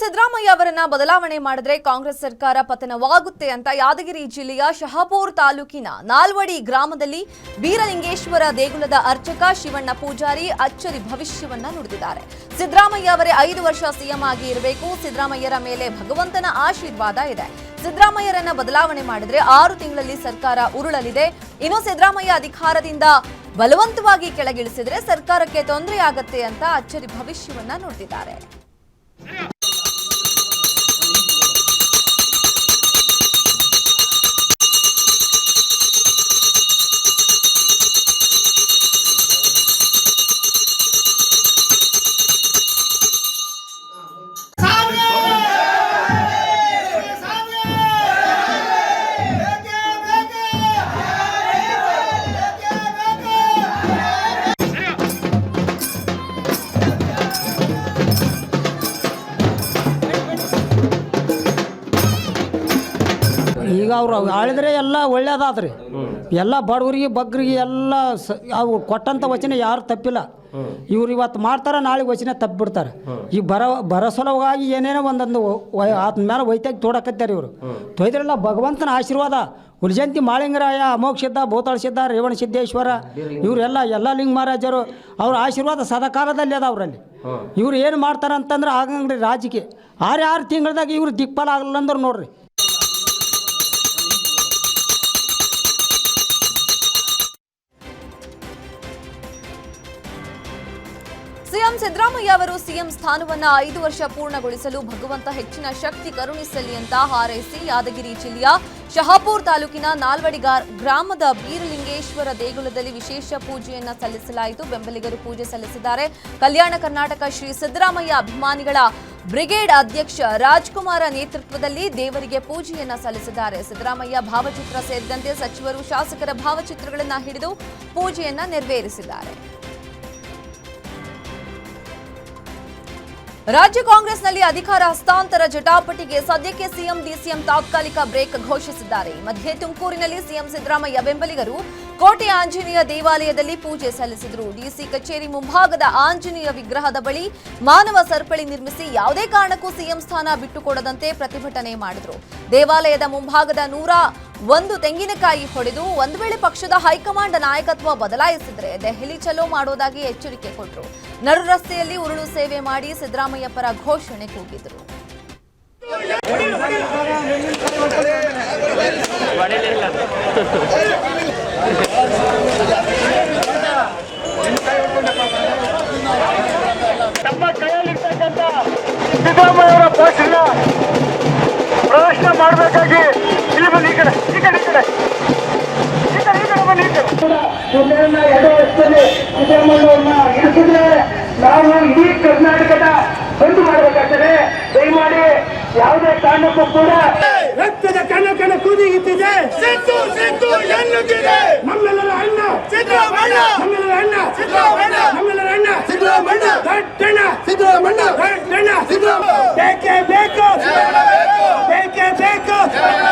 ಸಿದ್ದರಾಮಯ್ಯ ಅವರನ್ನ ಬದಲಾವಣೆ ಮಾಡಿದ್ರೆ ಕಾಂಗ್ರೆಸ್ ಸರ್ಕಾರ ಪತನವಾಗುತ್ತೆ ಅಂತ ಯಾದಗಿರಿ ಜಿಲ್ಲೆಯ ಶಹಾಪುರ್ ತಾಲೂಕಿನ ನಾಲ್ವಡಿ ಗ್ರಾಮದಲ್ಲಿ ಬೀರಲಿಂಗೇಶ್ವರ ದೇಗುಲದ ಅರ್ಚಕ ಶಿವಣ್ಣ ಪೂಜಾರಿ ಅಚ್ಚರಿ ಭವಿಷ್ಯವನ್ನ ನುಡಿದಿದ್ದಾರೆ. ಸಿದ್ದರಾಮಯ್ಯ ಅವರೇ ಐದು ವರ್ಷ ಸಿಎಂ ಆಗಿ ಇರಬೇಕು. ಸಿದ್ದರಾಮಯ್ಯರ ಮೇಲೆ ಭಗವಂತನ ಆಶೀರ್ವಾದ ಇದೆ. ಸಿದ್ದರಾಮಯ್ಯರನ್ನ ಬದಲಾವಣೆ ಮಾಡಿದ್ರೆ ಆರು ತಿಂಗಳಲ್ಲಿ ಸರ್ಕಾರ ಉರುಳಲಿದೆ. ಇನ್ನು ಸಿದ್ದರಾಮಯ್ಯ ಅಧಿಕಾರದಿಂದ ಬಲವಂತವಾಗಿ ಕೆಳಗಿಳಿಸಿದ್ರೆ ಸರ್ಕಾರಕ್ಕೆ ತೊಂದರೆ ಆಗತ್ತೆ ಅಂತ ಅಚ್ಚರಿ ಭವಿಷ್ಯವನ್ನ ನುಡಿದಿದ್ದಾರೆ. ಅವ್ರು ಆಳಿದ್ರೆ ಎಲ್ಲ ಒಳ್ಳೇದಾದ್ರಿ. ಎಲ್ಲ ಬಡವರಿಗೆ ಬಗ್ಗರಿಗೆ ಎಲ್ಲ ಸ, ಅವು ಕೊಟ್ಟಂಥ ವಚನ ಯಾರು ತಪ್ಪಿಲ್ಲ. ಇವ್ರು ಇವತ್ತು ಮಾಡ್ತಾರೆ, ನಾಳೆ ವಚನ ತಪ್ಪಿಬಿಡ್ತಾರೆ. ಈ ಬರ ಬರಸಲವಾಗಿ ಏನೇನೋ ಒಂದೊಂದು ಆತ ಮೇಲೆ ವೈತಾಗಿ ತೋಡಕತ್ತಾರೆ ಇವರು. ತೊಯ್ದ್ರೆಲ್ಲ ಭಗವಂತನ ಆಶೀರ್ವಾದ. ಹುಲಿಜಂತಿ ಮಾಳಿಂಗರಾಯ, ಅಮೋಘ ಸಿದ್ಧ, ಭೂತಾಳ ಸಿದ್ಧ, ರೇವಣ ಸಿದ್ದೇಶ್ವರ ಇವರೆಲ್ಲ ಎಲ್ಲ ಲಿಂಗ ಮಹಾರಾಜರು, ಅವ್ರ ಆಶೀರ್ವಾದ ಸದಾಕಾಲದಲ್ಲಿ ಅದ ಅವರಲ್ಲಿ. ಇವ್ರು ಏನು ಮಾಡ್ತಾರೆ ಅಂತಂದ್ರೆ ಆಗಂಗ್ರಿ ರಾಜಕೀಯ. ಆರು ಆರು ತಿಂಗಳದಾಗ ಇವ್ರು ದಿಕ್ಪಾಲ ಆಗಲ್ಲ ಅಂದ್ರೆ ನೋಡ್ರಿ. ಸಿದ್ದರಾಮಯ್ಯ ಅವರು ಸಿಎಂ ಸ್ಥಾನವನ್ನ ಐದು ವರ್ಷ ಪೂರ್ಣಗೊಳಿಸಲು ಭಗವಂತ ಹೆಚ್ಚಿನ ಶಕ್ತಿ ಕರುಣಿಸಲಿ ಅಂತ ಹಾರೈಸಿ ಯಾದಗಿರಿ ಜಿಲ್ಲೆಯ ಶಹಾಪುರ್ ತಾಲೂಕಿನ ನಾಲ್ವಡಿಗಾರ್ ಗ್ರಾಮದ ಬೀರಲಿಂಗೇಶ್ವರ ದೇಗುಲದಲ್ಲಿ ವಿಶೇಷ ಪೂಜೆಯನ್ನ ಸಲ್ಲಿಸಲಾಯಿತು. ಬೆಂಬಲಿಗರು ಪೂಜೆ ಸಲ್ಲಿಸಿದ್ದಾರೆ. ಕಲ್ಯಾಣ ಕರ್ನಾಟಕ ಶ್ರೀ ಸಿದ್ದರಾಮಯ್ಯ ಅಭಿಮಾನಿಗಳ ಬ್ರಿಗೇಡ್ ಅಧ್ಯಕ್ಷ ರಾಜ್ಕುಮಾರ ನೇತೃತ್ವದಲ್ಲಿ ದೇವರಿಗೆ ಪೂಜೆಯನ್ನ ಸಲ್ಲಿಸಿದ್ದಾರೆ. ಸಿದ್ದರಾಮಯ್ಯ ಭಾವಚಿತ್ರ ಸೇರಿದಂತೆ ಸಚಿವರು ಶಾಸಕರ ಭಾವಚಿತ್ರಗಳನ್ನು ಹಿಡಿದು ಪೂಜೆಯನ್ನ ನೆರವೇರಿಸಿದ್ದಾರೆ. ರಾಜ್ಯ ಕಾಂಗ್ರೆಸ್ನಲ್ಲಿ ಅಧಿಕಾರ ಹಸ್ತಾಂತರ ಜಟಾಪಟಿಗೆ ಸದ್ಯಕ್ಕೆ ಸಿಎಂ ಡಿಸಿಎಂ ತಾತ್ಕಾಲಿಕ ಬ್ರೇಕ್ ಘೋಷಿಸಿದ್ದಾರೆ. ಮಧ್ಯೆ ತುಮಕೂರಿನಲ್ಲಿ ಸಿಎಂ ಸಿದ್ದರಾಮಯ್ಯ ಬೆಂಬಲಿಗರು ಕೋಟೆ ಆಂಜನೇಯ ದೇವಾಲಯದಲ್ಲಿ ಪೂಜೆ ಸಲ್ಲಿಸಿದರು. ಡಿಸಿ ಕಚೇರಿ ಮುಂಭಾಗದ ಆಂಜನೇಯ ವಿಗ್ರಹದ ಬಳಿ ಮಾನವ ಸರಪಳಿ ನಿರ್ಮಿಸಿ ಯಾವುದೇ ಕಾರಣಕ್ಕೂ ಸಿಎಂ ಸ್ಥಾನ ಬಿಟ್ಟುಕೊಡದಂತೆ ಪ್ರತಿಭಟನೆ ಮಾಡಿದರು. ದೇವಾಲಯದ ಮುಂಭಾಗದ ನೂರ ಒಂದು ತೆಂಗಿನಕಾಯಿ ಹೊಡೆದು ಒಂದು ವೇಳೆ ಪಕ್ಷದ ಹೈಕಮಾಂಡ್ ನಾಯಕತ್ವ ಬದಲಾಯಿಸಿದ್ರೆ ದೆಹಲಿ ಚಲೋ ಮಾಡೋದಾಗಿ ಎಚ್ಚರಿಕೆ ಕೊಟ್ಟರು ನಡು ರಸ್ತೆಯಲ್ಲಿ ಉರುಳು ಸೇವೆ ಮಾಡಿ ಸಿದ್ದರಾಮಯ್ಯ ಪರ ಘೋಷಣೆ ಕೂಗಿದರು. ಸಿದ್ದರಾಮಯ್ಯ ಅವರ ಭಾಷಣ ಪ್ರದರ್ಶನ ಮಾಡಬೇಕಾಗಿ ವರ್ಷದಲ್ಲಿ ಸಿದ್ದರಾಮಯ್ಯವ್ರನ್ನ ಇಳಿಸಿದ್ರೆ ನಾವು ಇಡೀ ಕರ್ನಾಟಕದ ಬಂದು ಮಾಡಬೇಕಾಗ್ತದೆ ದಯಮಾಡಿ ಯಾವುದೇ ಕಾರಣಕ್ಕೂ ಕೂಡ ರಕ್ತದ ಕಣ ಕಣ ಕುದಿಯುತ್ತಿದೆ. ನಮ್ಮೆಲ್ಲರ ಅಣ್ಣ. ಸಿದ್ದರಾಮಣ್ಣ ನಮ್ಮೆಲ್ಲರ ಅಣ್ಣ. ಸಿದ್ದರಾಮಣ್ಣ ನಮ್ಮೆಲ್ಲರ ಅಣ್ಣ ಸಿದ್ದರಾಮಯ್ಯ. ದೊಡ್ಡಣ್ಣ ಸಿದ್ದರಾಮಯ್ಯ. ಬೇಕೇ ಬೇಕು. ಬೇಕು ಬೇಕೇ. ಬೇಕು ಬೇಕು.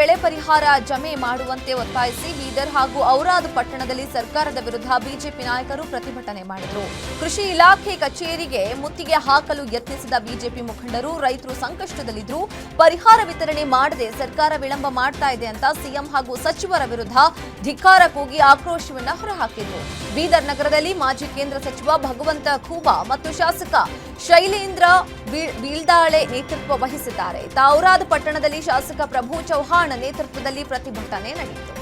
ಬೆಳೆ ಪರಿಹಾರ ಜಮೆ ಮಾಡುವಂತೆ ಒತ್ತಾಯಿಸಿ ಬೀದರ್ ಹಾಗೂ ಔರಾದ್ ಪಟ್ಟಣದಲ್ಲಿ ಸರ್ಕಾರದ ವಿರುದ್ಧ ಬಿಜೆಪಿ ನಾಯಕರು ಪ್ರತಿಭಟನೆ ಮಾಡಿದರು. ಕೃಷಿ ಇಲಾಖೆ ಕಚೇರಿಗೆ ಮುತ್ತಿಗೆ ಹಾಕಲು ಯತ್ನಿಸಿದ ಬಿಜೆಪಿ ಮುಖಂಡರು ರೈತರು ಸಂಕಷ್ಟದಲ್ಲಿದ್ದರು ಪರಿಹಾರ ವಿತರಣೆ ಮಾಡದೆ ಸರ್ಕಾರ ವಿಳಂಬ ಮಾಡ್ತಾ ಇದೆ ಅಂತ ಸಿಎಂ ಹಾಗೂ ಸಚಿವರ ವಿರುದ್ಧ ಧಿಕ್ಕಾರ ಕೂಗಿ ಆಕ್ರೋಶವನ್ನು ಹೊರಹಾಕಿದರು. ಬೀದರ್ ನಗರದಲ್ಲಿ ಮಾಜಿ ಕೇಂದ್ರ ಸಚಿವ ಭಗವಂತ ಖೂಬಾ ಮತ್ತು ಶಾಸಕ ಶೈಲೇಂದ್ರ ಬೀಳ್ದಾಳೆ ನೇತೃತ್ವ ವಹಿಸಿದ್ದಾರೆ. ತಾವ್ರಾದ್ ಪಟ್ಟಣದಲ್ಲಿ ಶಾಸಕ ಪ್ರಭು ಚೌಹಾಣ್ ನೇತೃತ್ವದಲ್ಲಿ ಪ್ರತಿಭಟನೆ ನಡೆಯಿತು.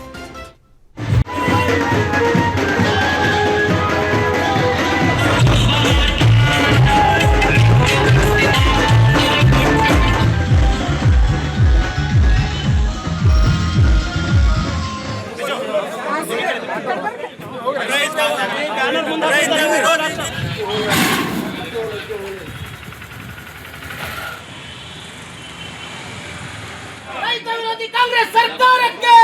ರೈತ ವಿರೋಧಿ ಕಾಂಗ್ರೆಸ್ ಸರ್ಕಾರಕ್ಕೆ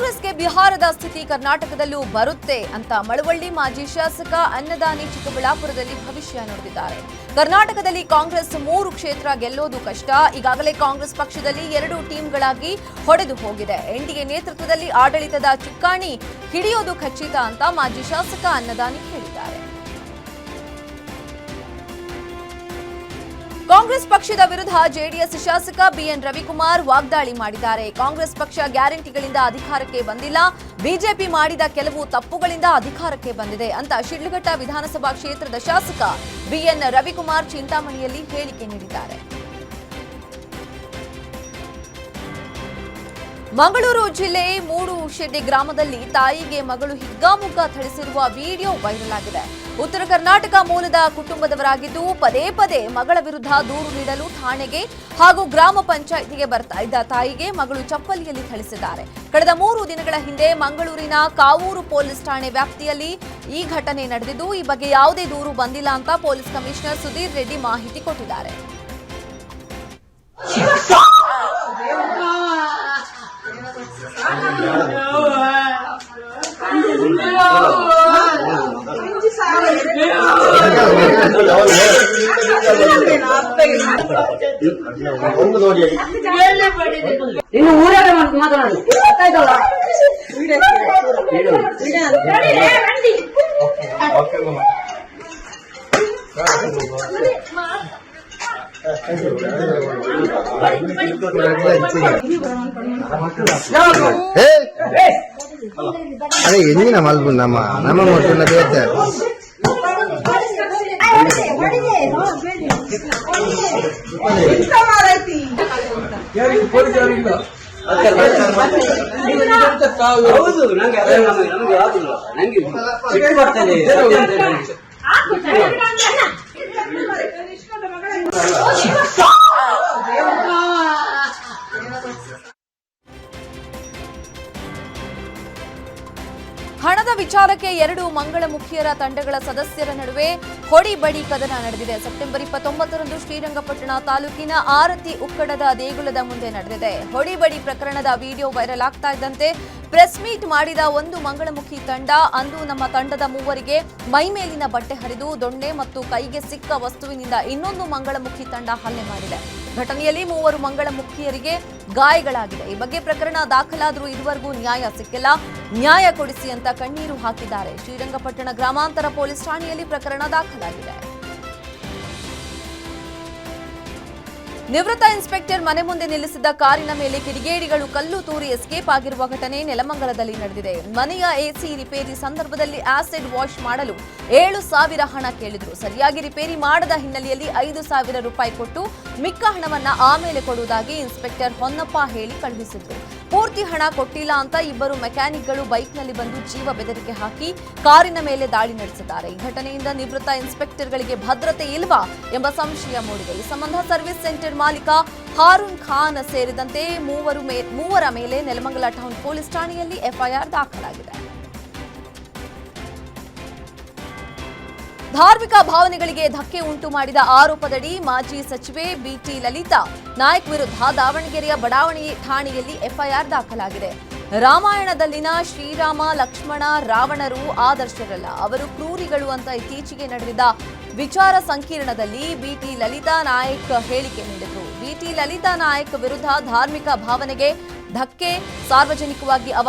ಬಿಹಾರದ ಸ್ಥಿತಿ ಕರ್ನಾಟಕದಲ್ಲೂ ಬರುತ್ತೆ ಅಂತ ಮಳವಳ್ಳಿ ಮಾಜಿ ಶಾಸಕ ಅನ್ನದಾನಿ ಚಿಕ್ಕಬಳ್ಳಾಪುರದಲ್ಲಿ ಭವಿಷ್ಯ ನುಡಿದಿದ್ದಾರೆ. ಕರ್ನಾಟಕದಲ್ಲಿ ಕಾಂಗ್ರೆಸ್ ಮೂರು ಕ್ಷೇತ್ರ ಗೆಲ್ಲೋದು ಕಷ್ಟ. ಈಗಾಗಲೇ ಕಾಂಗ್ರೆಸ್ ಪಕ್ಷದಲ್ಲಿ ಎರಡು ಟೀಮ್ಗಳಾಗಿ ಹೊಡೆದು ಹೋಗಿದೆ. ಎನ್ಡಿಎ ನೇತೃತ್ವದಲ್ಲಿ ಆಡಳಿತದ ಚುಕ್ಕಾಣಿ ಹಿಡಿಯೋದು ಖಚಿತ ಅಂತ ಮಾಜಿ ಶಾಸಕ ಅನ್ನದಾನಿ ಹೇಳಿದ್ದಾರೆ. ಕಾಂಗ್ರೆಸ್ ಪಕ್ಷದ ವಿರುದ್ಧ ಜೆಡಿಎಸ್ ಶಾಸಕ ಬಿಎನ್ ರವಿಕುಮಾರ್ ವಾಗ್ದಾಳಿ ಮಾಡಿದ್ದಾರೆ. ಕಾಂಗ್ರೆಸ್ ಪಕ್ಷ ಗ್ಯಾರಂಟಿಗಳಿಂದ ಅಧಿಕಾರಕ್ಕೆ ಬಂದಿಲ್ಲ. ಬಿಜೆಪಿ ಮಾಡಿದ ಕೆಲವು ತಪ್ಪುಗಳಿಂದ ಅಧಿಕಾರಕ್ಕೆ ಬಂದಿದೆ ಅಂತ ಶಿಡ್ಲಘಟ್ಟ ವಿಧಾನಸಭಾ ಕ್ಷೇತ್ರದ ಶಾಸಕ ಬಿಎನ್ ರವಿಕುಮಾರ್ ಚಿಂತಾಮಣಿಯಲ್ಲಿ ಹೇಳಿಕೆ ನೀಡಿದ್ದಾರೆ. ಮಂಗಳೂರು ಜಿಲ್ಲೆ ಮೂಡು ಶೆಡ್ಡಿ ಗ್ರಾಮದಲ್ಲಿ ತಾಯಿಗೆ ಮಗಳು ಹಿಗ್ಗಾಮುಗ್ಗ ಥಳಿಸಿರುವ ವಿಡಿಯೋ ವೈರಲ್ ಆಗಿದೆ. ಉತ್ತರ ಕರ್ನಾಟಕ ಮೂಲದ ಕುಟುಂಬದವರಾಗಿದ್ದು ಪದೇ ಪದೇ ಮಗಳ ವಿರುದ್ಧ ದೂರು ನೀಡಲು ಠಾಣೆಗೆ ಹಾಗೂ ಗ್ರಾಮ ಪಂಚಾಯಿತಿಗೆ ಬರ್ತಾ ಇದ್ದ ತಾಯಿಗೆ ಮಗಳು ಚಪ್ಪಲಿಯಲ್ಲಿ ಥಳಿಸಿದ್ದಾರೆ. ಕಳೆದ ಮೂರು ದಿನಗಳ ಹಿಂದೆ ಮಂಗಳೂರಿನ ಕಾವೂರು ಪೊಲೀಸ್ ಠಾಣೆ ವ್ಯಾಪ್ತಿಯಲ್ಲಿ ಈ ಘಟನೆ ನಡೆದಿದ್ದು, ಈ ಬಗ್ಗೆ ಯಾವುದೇ ದೂರು ಬಂದಿಲ್ಲ ಅಂತ ಪೊಲೀಸ್ ಕಮಿಷನರ್ ಸುಧೀರ್ ರೆಡ್ಡಿ ಮಾಹಿತಿ ಕೊಟ್ಟಿದ್ದಾರೆ. ನೀನು ಊರಾಗ ಮಾತಾಡೋದು ಗೊತ್ತಾಯ್ತಲ್ಲ நம்ம நம்ம மட்டும் பேச ಹೌದು ನಂಗೆ ಅದೇ ನಮಗೆ ನಮಗೆ ಯಾವ್ದಿಲ್ಲ. ನಂಗೆ ಸಿಟ್ಟು ಬರ್ತದೆ ಸತ್ಯ ಅಂತ ಹೇಳಿ. ವಿಚಾರಕ್ಕೆ ಎರಡು ಮಂಗಳಮುಖಿಯರ ತಂಡಗಳ ಸದಸ್ಯರ ನಡುವೆ ಹೊಡಿಬಡಿ ಕದನ ನಡೆದಿದೆ. ಸೆಪ್ಟೆಂಬರ್ ಇಪ್ಪತ್ತೊಂಬತ್ತರಂದು ಶ್ರೀರಂಗಪಟ್ಟಣ ತಾಲೂಕಿನ ಆರತಿ ಉಕ್ಕಡದ ದೇಗುಲದ ಮುಂದೆ ನಡೆದಿದೆ. ಹೊಡಿಬಡಿ ಪ್ರಕರಣದ ವಿಡಿಯೋ ವೈರಲ್ ಆಗ್ತಾ ಇದ್ದಂತೆ ಪ್ರೆಸ್ ಮೀಟ್ ಮಾಡಿದ ಒಂದು ಮಂಗಳಮುಖಿ ತಂಡ, ಅಂದು ನಮ್ಮ ತಂಡದ ಮೂವರಿಗೆ ಮೈಮೇಲಿನ ಬಟ್ಟೆ ಹರಿದು ದೊಣ್ಣೆ ಮತ್ತು ಕೈಗೆ ಸಿಕ್ಕ ವಸ್ತುವಿನಿಂದ ಇನ್ನೊಂದು ಮಂಗಳಮುಖಿ ತಂಡ ಹಲ್ಲೆ ಮಾಡಿದೆ. ಘಟನೆಯಲ್ಲಿ ಮೂವರು ಮಂಗಳಮುಖಿಯರಿಗೆ ಗಾಯಗಳಾಗಿದೆ ಈ ಬಗ್ಗೆ ಪ್ರಕರಣ ದಾಖಲಾದರೂ ಇದುವರೆಗೂ ನ್ಯಾಯ ಸಿಕ್ಕಿಲ್ಲ. ನ್ಯಾಯ ಕೊಡಿಸಿ ಅಂತ ಕಣ್ಣೀರು ಹಾಕಿದ್ದಾರೆ. ಶ್ರೀರಂಗಪಟ್ಟಣ ಗ್ರಾಮಾಂತರ ಪೊಲೀಸ್ ಠಾಣೆಯಲ್ಲಿ ಪ್ರಕರಣ ದಾಖಲಾಗಿದೆ. ನಿವೃತ್ತ ಇನ್ಸ್ಪೆಕ್ಟರ್ ಮನೆ ಮುಂದೆ ನಿಲ್ಲಿಸಿದ್ದ ಕಾರಿನ ಮೇಲೆ ಕಿಡಿಗೇಡಿಗಳು ಕಲ್ಲು ತೂರಿ ಎಸ್ಕೇಪ್ ಆಗಿರುವ ಘಟನೆ ನೆಲಮಂಗಲದಲ್ಲಿ ನಡೆದಿದೆ. ಮನೆಯ ಎಸಿ ರಿಪೇರಿ ಸಂದರ್ಭದಲ್ಲಿ ಆಸಿಡ್ ವಾಶ್ ಮಾಡಲು ಏಳು ಸಾವಿರ ಹಣ ಕೇಳಿದ್ರು. ಸರಿಯಾಗಿ ರಿಪೇರಿ ಮಾಡದ ಹಿನ್ನೆಲೆಯಲ್ಲಿ ಐದು ಸಾವಿರ ರೂಪಾಯಿ ಕೊಟ್ಟು ಮಿಕ್ಕ ಹಣವನ್ನ ಆಮೇಲೆ ಕೊಡುವುದಾಗಿ ಇನ್ಸ್ಪೆಕ್ಟರ್ ಹೊನ್ನಪ್ಪ ಹೇಳಿ ಕಳುಹಿಸಿದ್ರು ಪೂರ್ತಿ ಹಣ ಕೊಟ್ಟಿಲ್ಲ ಅಂತ ಇಬ್ಬರು ಮೆಕ್ಯಾನಿಕ್ಗಳು ಬೈಕ್ನಲ್ಲಿ ಬಂದು ಜೀವ ಬೆದರಿಕೆ ಹಾಕಿ ಕಾರಿನ ಮೇಲೆ ದಾಳಿ ನಡೆಸಿದ್ದಾರೆ. ಈ ಘಟನೆಯಿಂದ ನಿವೃತ್ತ ಇನ್ಸ್ಪೆಕ್ಟರ್ಗಳಿಗೆ ಭದ್ರತೆ ಇಲ್ವಾ ಎಂಬ ಸಂಶಯ ಮೂಡಿದೆ. ಈ ಸಂಬಂಧ ಸರ್ವಿಸ್ ಸೆಂಟರ್ ಮಾಲೀಕ ಹಾರೂನ್ ಖಾನ್ ಸೇರಿದಂತೆ ಮೂವರು ಮೂವರ ಮೇಲೆ ನೆಲಮಂಗಲ ಟೌನ್ ಪೊಲೀಸ್ ಠಾಣೆಯಲ್ಲಿ ಎಫ್ಐಆರ್ ದಾಖಲಾಗಿದೆ. ಧಾರ್ಮಿಕ ಭಾವನೆಗಳಿಗೆ ಧಕ್ಕೆ ಉಂಟು ಮಾಡಿದ ಆರೋಪದಡಿ ಮಾಜಿ ಸಚಿವೆ ಬಿಟಿ ಲಲಿತಾ ನಾಯಕ್ ವಿರುದ್ಧ ದಾವಣಗೆರೆಯ ಬಡಾವಣೆ ಠಾಣೆಯಲ್ಲಿ ಎಫ್ಐಆರ್ ದಾಖಲಾಗಿದೆ. ರಾಮಾಯಣದಲ್ಲಿನ ಶ್ರೀರಾಮ, ಲಕ್ಷ್ಮಣ, ರಾವಣರು ಆದರ್ಶರಲ್ಲ, ಅವರು ಕ್ರೂರಿಗಳು ಅಂತ ಇತ್ತೀಚೆಗೆ ನಡೆದಿದ್ದ ವಿಚಾರ ಸಂಕಿರಣದಲ್ಲಿ ಬಿಟಿ ಲಲಿತಾ ನಾಯಕ್ ಹೇಳಿಕೆ ನೀಡಿದರು. ಬಿಟಿ ಲಲಿತಾ ನಾಯಕ್ ವಿರುದ್ಧ ಧಾರ್ಮಿಕ ಭಾವನೆಗೆ ಧಕ್ಕೆ ಸಾರ್ವಜನಿಕವಾಗಿ ಅವ